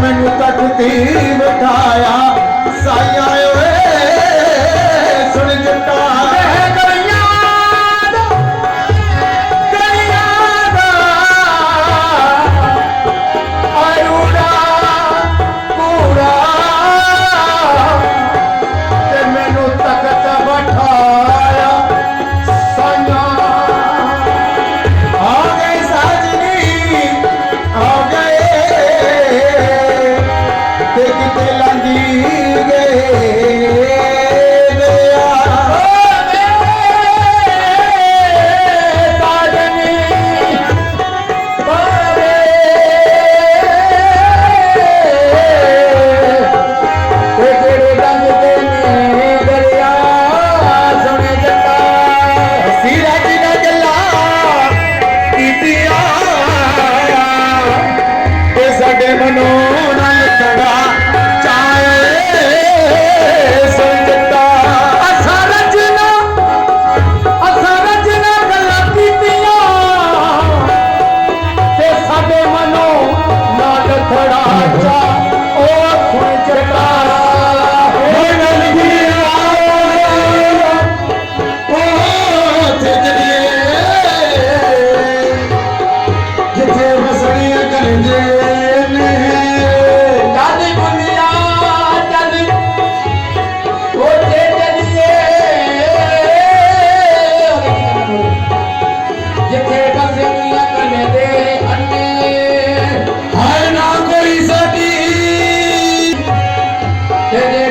Menu તક તીવકાય સાયા Lord. Yeah.